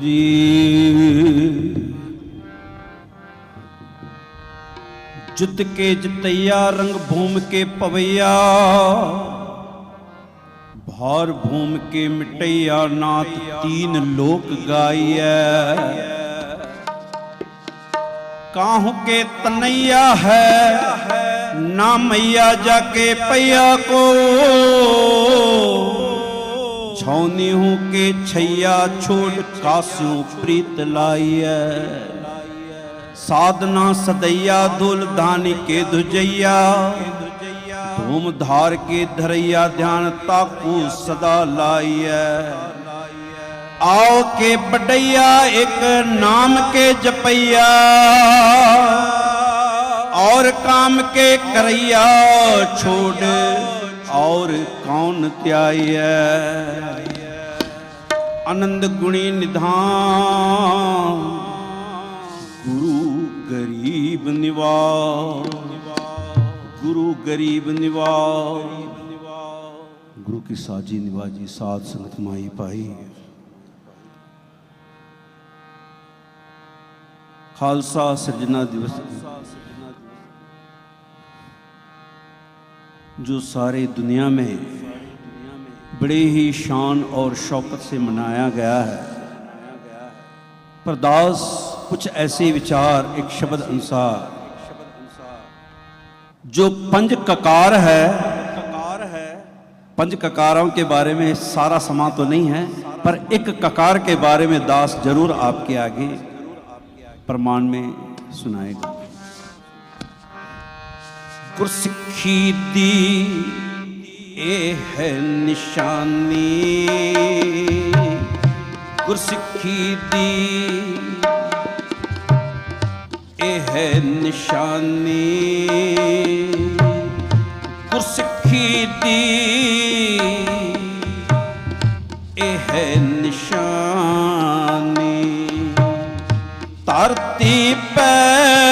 ਵਾਹਿਗੁਰੂ ਜੀ। ਜਿਤ ਕੇ ਜਿਤਈਆ, ਰੰਗ ਭੂਮ ਕੇ ਪਵਈਆ ਭਾਰ ਭੂਮ ਕੇ ਮਿਟਈਆ, ਨਾਥ ਤੀਨ ਲੋਕ ਗਾਈਐ। ਕਾਹੂ ਕੇ ਤਨਈਆ ਹੈ, ਨਾ ਮਈਆ ਜਾ ਕੇ ਪਈਆ ਕੋ। छौनेहों के छैया छोड़ कास्यों प्रीत लाइय साधना सदैया दुल धान के दुजैया धूम धार के धरैया ध्यान ताकू सदा लाइय आओ के पटैया एक नाम के जपैया। और काम के करैया छोड़। ਔਰ ਕੌਣ ਧਿਆਈਐ? ਆਨੰਦ ਗੁਣੀ ਨਿਧਾਨ, ਗੁਰੂ ਗਰੀਬ ਨਿਵਾਰ ਗੁਰੂ ਗਰੀਬ ਨਿਵਾਰ ਗੁਰੂ ਕੀ ਸਾਜੀ ਨਿਵਾਜੀ ਸਾਧ ਸੰਗਤ ਮਾਈ ਪਾਈ ਖਾਲਸਾ ਸਿਰਜਣਾ ਦਿਵਸ। जो सारी दुनिया में बड़े ही शान और शौकत से मनाया गया है परदास कुछ ऐसे विचार एक शब्द अनुसार जो पंज ककार है ककार है पंज ककारों के बारे में सारा समा तो नहीं है पर एक ककार के बारे में दास जरूर आपके आगे प्रमाण में सुनाएगा ਗੁਰਸਿੱਖੀ ਦੀ ਇਹ ਹੈ ਨਿਸ਼ਾਨੀ। ਗੁਰਸਿੱਖੀ ਦੀ ਇਹ ਹੈ ਨਿਸ਼ਾਨੀ। ਗੁਰਸਿੱਖੀ ਦੀ ਇਹ ਹੈ ਨਿਸ਼ਾਨੀ। ਧਰਤੀ ਪੈ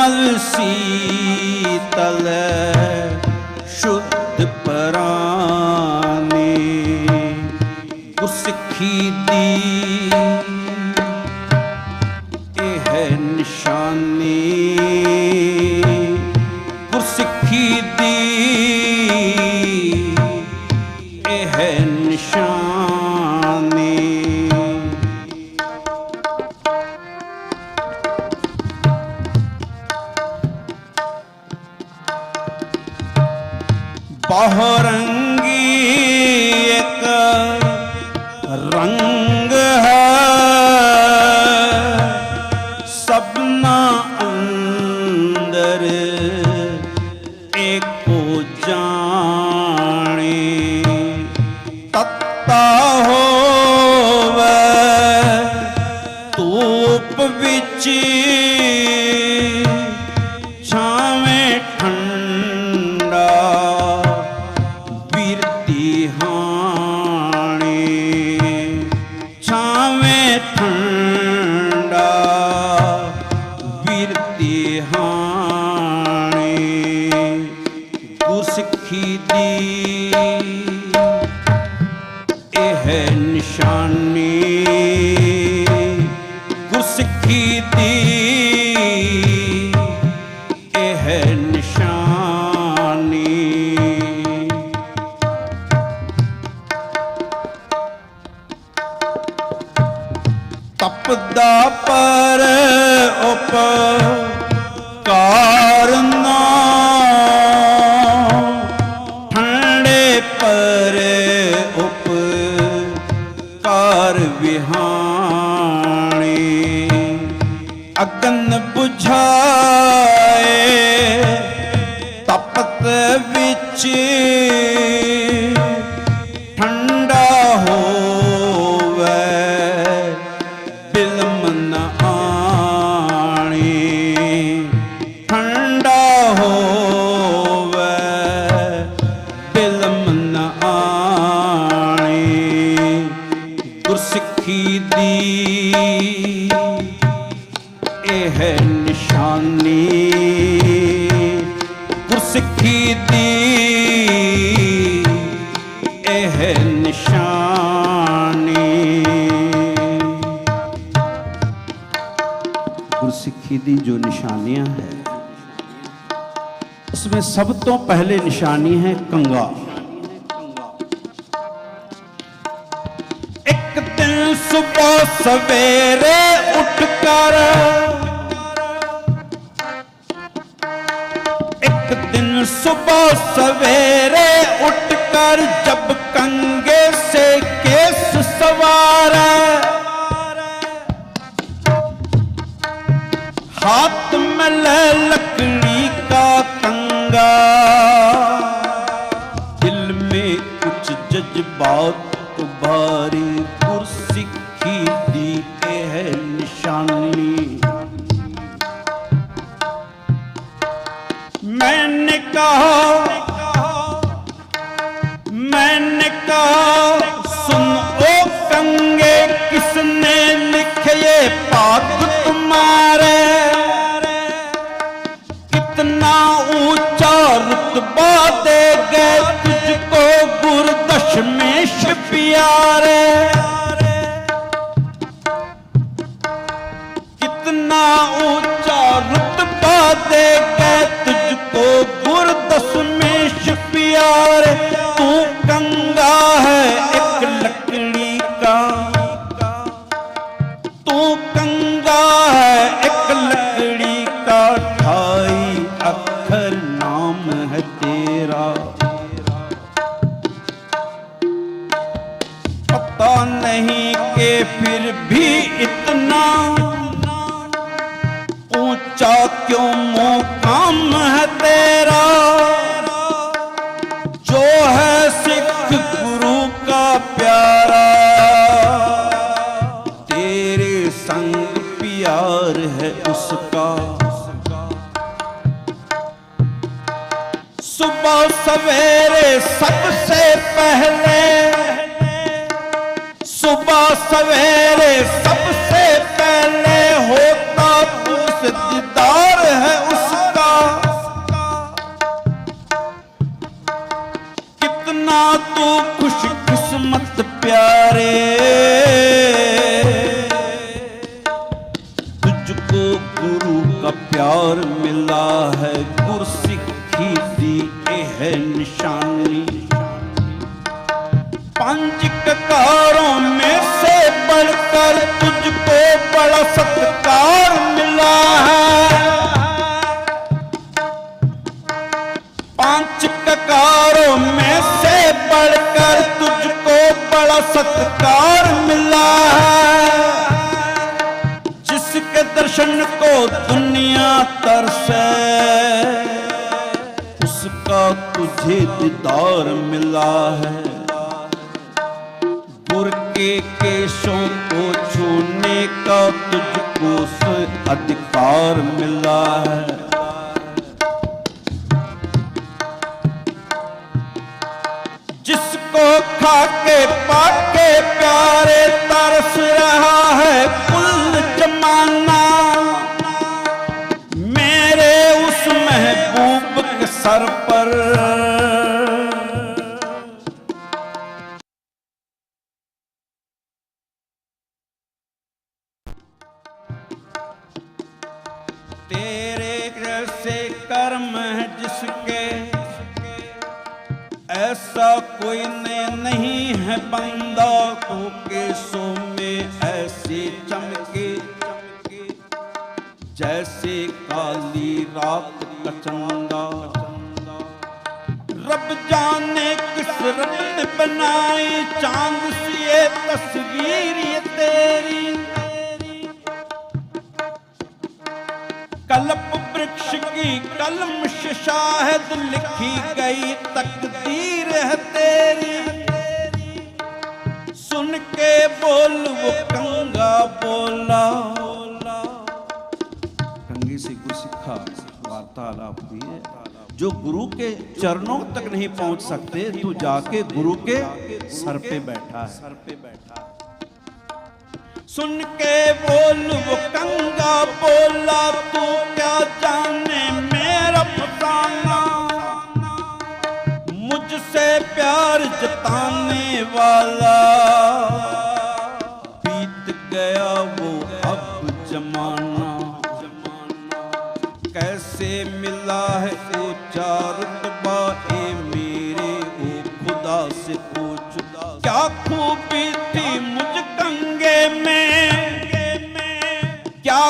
ਨਿਰਮਲ ਸੀਤਲ ਸ਼ੁੱਧ ਪਰਾਨੀ ਗੁਰਸਿੱਖੀ ਦੀ ਬਹੁਰੰਗੀ ਇੱਕ ਰੰਗ ਤਪਦਾ ਪਰ ਉਪ गुरसिखी दी जो निशानियां हैं उसमें सब तो पहले निशानी है कंगा एक दिन सुबह सवेरे उठकर एक दिन सुबह सवेरे उठकर जब कंगे से केस सवारा हाथ में लकड़ी का कंगा दिल में कुछ जज्बात उभारी कुर्सी की दी पे है निशानी मैंने कहा সম্পদ पता नहीं कि फिर भी इतना ऊंचा क्यों मुकाम है तेरा जो है सिख गुरु का प्यारा तेरे संग प्यार है उसका सुबह सवेरे सबसे पहले सुबह सवेरे सबसे पहले होता तुझसे दीदार है उसका कितना तू खुश किस्मत प्यारे तुझको गुरु का प्यार तुझ ਉਸ ਅਧਿਕਾਰ ਮਿਲਦਾ ਹੈ। ਜਿਸ ਕੋ ਖਾ ਕੇ ਪਾ ਕੇ ਪਿਆਰੇ ਤਰਸ ਰਹਾ ਹੈ, ਕੁੱਲ ਜਮਾਨਾ। ਮੇਰੇ ਉਸ ਮਹਿਬੂਬ ਕੇ ਸਰ ਪਰ जैसे कर्म है जिसके ऐसा कोई ने नहीं है बंदा को केसों में ऐसे चमके जैसे काली रात का चंदा रब जाने किस रब ने बनाई चांद सी ये तस्वीर ये तेरी कल्प वृक्ष की कलम से शायद लिखी गई तकदीर है तेरी सुन के बोल वो कंगा बोला कंगी से कुछ सीखा वार्तालाप हुई है जो गुरु के चरणों तक नहीं पहुंच सकते तू जाके गुरु के सर पे बैठा है सर पे बैठा सुन ਸੁਣ ਕੇ ਬੋਲ ਵਕੰਗਾ ਬੋਲਾ ਤੂੰ ਕਿਆ ਜਾਣੇ ਮੇਰਾ ਫਸਾਨਾ ਮੁਝਸੇ ਪਿਆਰ ਜਤਾਨੇ ਵਾਲਾ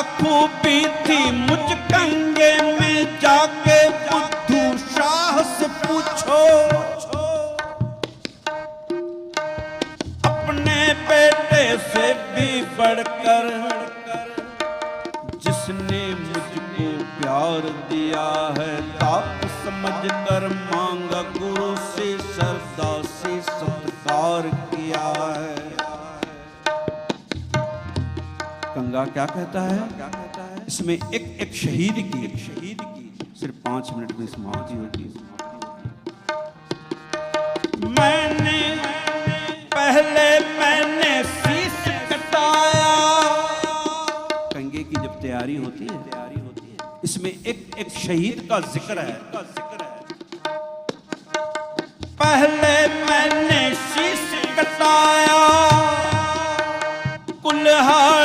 क्या खूबी थी मुझ कंगे में जाके बुद्धू शाह से पूछो अपने बेटे से भी बढ़कर जिसने मुझको प्यार दिया है ताप समझ कर मांगा गुरु से श्रद्धा कंगा क्या कहता है? इसमें एक एक शहीद की एक शहीद की सिर्फ़ पाँच मिनट में समाप्ति होगी मैंने पहले मैंने कटाया। कंगे की जब तैयारी होती है तैयारी होती है, इसमें एक एक शहीद का ज़िक्र है। पहले मैंने शीश कटाया। कुल्हाड़े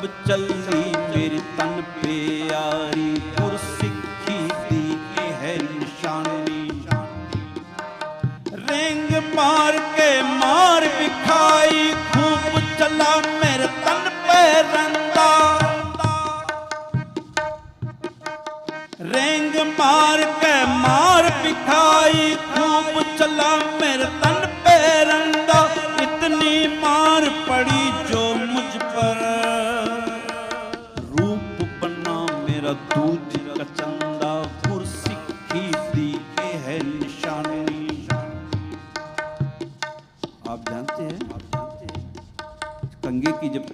ਪ੍ਰਭ ਚੱਲੀ ਮੇਰੇ ਤਨ ਪਿਆਰੀ ਗੁਰ ਸਿੱਖੀ ਦੀ ਹੈ ਨਿਸ਼ਾਨੀ ਰੰਗ ਮਾਰ ਕੇ ਮਾਰ ਵਿਖਾਈ, ਖੂਬ ਚੱਲਾ ਮੇਰੇ ਤਨ ਪੈ ਰੰਦਾ। ਰੰਗ ਮਾਰ ਕੇ ਮਾਰ ਵਿਖਾਈ, ਖੂਬ ਚੱਲਾ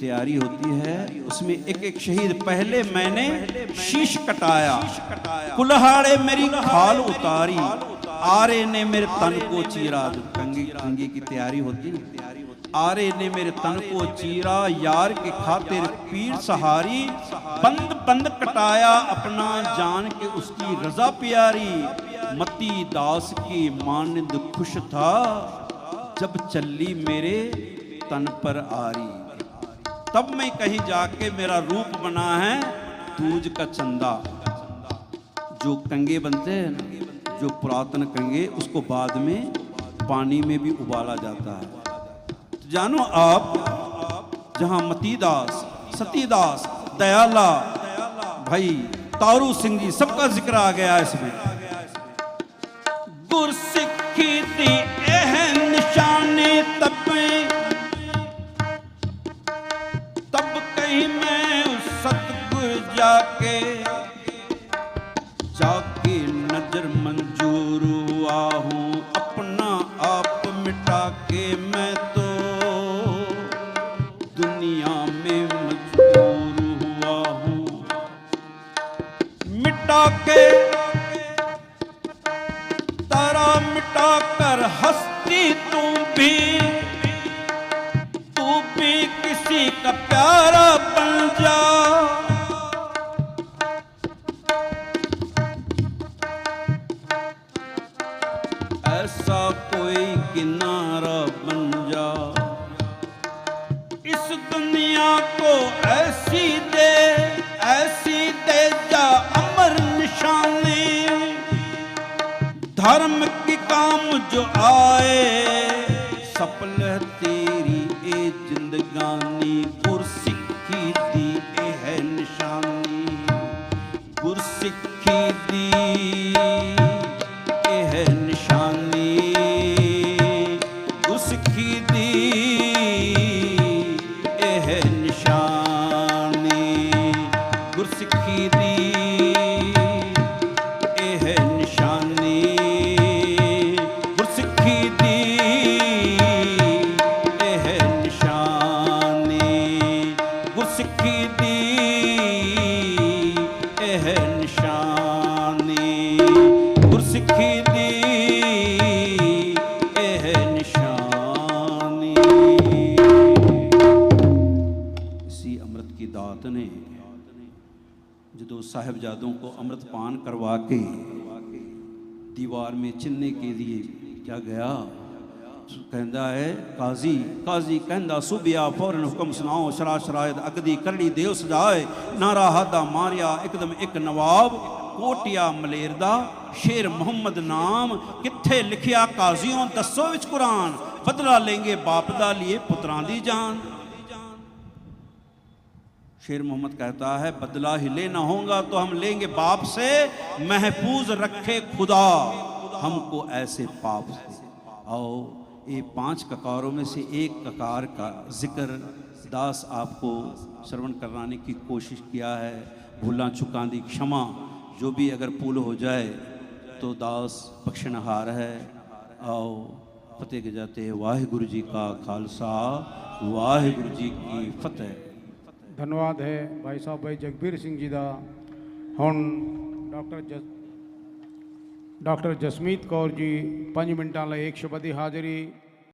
तैयारी होती है, उसमें एक एक शहीद पहले मैंने शीश कटाया। कुल्हाड़े मेरी खाल उतारी, आरे ने मेरे तन को चीरा। कंगे कंगे की तैयारी होती है। आरे ने मेरे तन को चीरा, यार के खातिर पीर सहारी, बंद बंद कटाया अपना जान के उसकी रजा प्यारी। मती दास की मानंद खुश था, जब चली मेरे तन पर आरी। तब मैं कहीं जाके मेरा रूप बना है दूज का चंदा। जो कंगे बनते हैं ना जो पुरातन कंगे, उसको बाद में पानी में भी उबाला जाता है। तो जानो आप, जहाँ मतीदास, सतीदास, दयाला, भाई, तारू सिंह जी, सबका ज़िक्र आ गया इसमें। ऐसी Maria. पान करवा के दीवार में चिन्हने के लिए क्या गया ਕਹਿੰਦਾ ਹੈ ਕਾਜ਼ੀ ਕਾਜ਼ੀ ਕਹਿੰਦਾ ਸੁਬਿਆ ਫੌਰਨ ਹੁਕਮ ਸੁਣਾਓ ਸ਼ਰਾ ਸ਼ਰਾਇਦ ਅਗਦੀ ਕਰੜੀ ਦੇਵ ਸਜਾਏ ਨਾਰਾ ਹਾਦਾ ਮਾਰਿਆ ਇੱਕਦਮ ਇੱਕ ਨਵਾਬ ਕੋਟਿਆ ਮਲੇਰ ਦਾ ਸ਼ੇਰ ਮੁਹੰਮਦ ਨਾਮ ਕਿੱਥੇ ਲਿਖਿਆ ਕਾਜ਼ੀਓਂ ਦੱਸੋ ਵਿੱਚ ਕੁਰਾਨ ਬਦਲਾ ਲੈਂਗੇ ਬਾਪ ਦਾ ਲਈ ਪੁੱਤਰਾਂ ਦੀ ਜਾਨ शेर मोहम्मद कहता है, बदला ही लेना होगा तो हम लेंगे बाप से, महफूज रखे खुदा। हमको ऐसे पाप से आओ, ये पाँच ककारों में से एक ककार का ज़िक्र दास आपको श्रवण कराने की कोशिश किया है। भूला चुका दी क्षमा, जो भी अगर पुल हो जाए तो दास बख्शनहार है। आओ, फतेह के जाते वाहिगुरु जी का खालसा, वाहिगुरु जी की फतेह। ਧੰਨਵਾਦ ਹੈ ਭਾਈ ਸਾਹਿਬ, ਭਾਈ ਜਗਬੀਰ ਸਿੰਘ ਜੀ ਦਾ। ਹੁਣ ਡਾਕਟਰ ਜਸ, ਡਾਕਟਰ ਜਸਮੀਤ ਕੌਰ ਜੀ 5 ਮਿੰਟਾਂ ਲਈ ਇੱਕ ਸ਼ਬਦ ਦੀ ਹਾਜ਼ਰੀ।